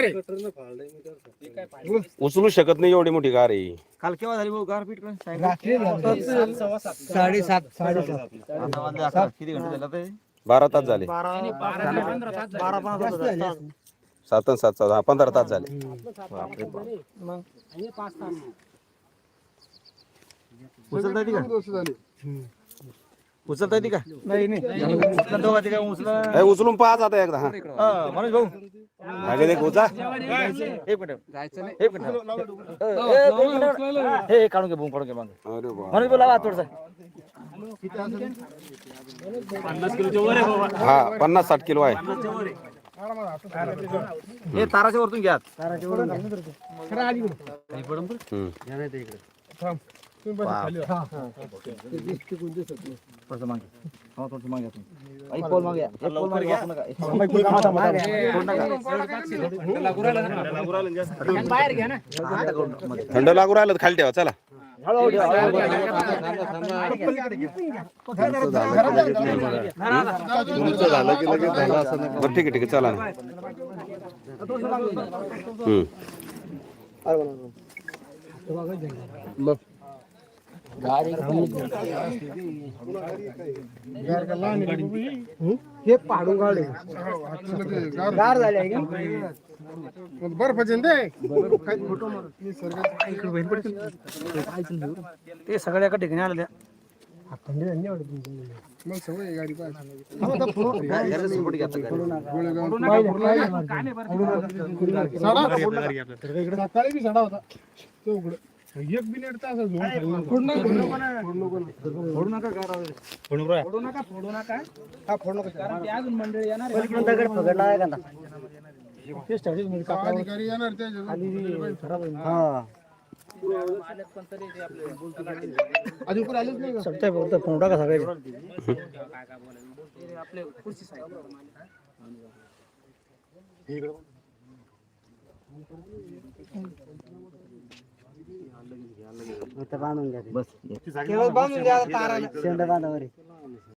गार आहे उचलू शकत नाही एवढी मोठी गार आहे. काल केव्हा झाली भाऊ गारपीट? रात्री झालं. साडेसात. आता. किती घंटे झाले ते बारा तास झाले. बारा पंधरा जास्त झाले. तास. असतील. सात आणि सात सात. हा पंधरा तास झाले. बापरे बाप. मग? उचलता येते का? उचलता येते का? नाही नाही. उचलता दोघा तिघा उचला ए, उचलून पाहत आता एकदा हा. हा, मनोज भाऊ. मागे एक मिनिट एक मिनिट ए, ए, एक मिनिट. हे काढून घे बूम काढून घे मागे. अरे बा मनोज भाऊ लावा थोडसा. हा पन्नास साठ किलो आहे. हे ताराच्या वरतून घ्या. हम्म. थोडंसं मागे हा, थोडंसं मागे या तुम्ही. एक पोल मागे या. एक पोल मागे या. आपण नका. एक पोल मागे. सोड नका. आता करून टाकमध्ये. थंड लागू राहिलं तर खाली ठेवा चला हळूहळू ठेवा, हळूहळू ठेवा. बरं ठीक आहे ठीक आहे चला ना हम्म. हे पाडून काढले गार झाले आहे का? मग बर्फ दे ते सगळ्या एका ठिकाणी आलेल्या हा, थंडी थंडी वाटत तुमची. मग सवय आहे गाडी पाहिजे घराचं support घ्या आता घरी. सडा सकाळी बी सडा होता तो उघड एक बी नेट तास झोन फोड पलीकडून दगड पकडला आहे का ना? अधिकारी येणार त्याच्या हा. अजून कोण आलेच नाही का? सगळ्या फक्त सगळ्याचे. इथं बांधून घ्या. बस केवळ बांधून द्या ताराला. शेंड बांधावर आहे.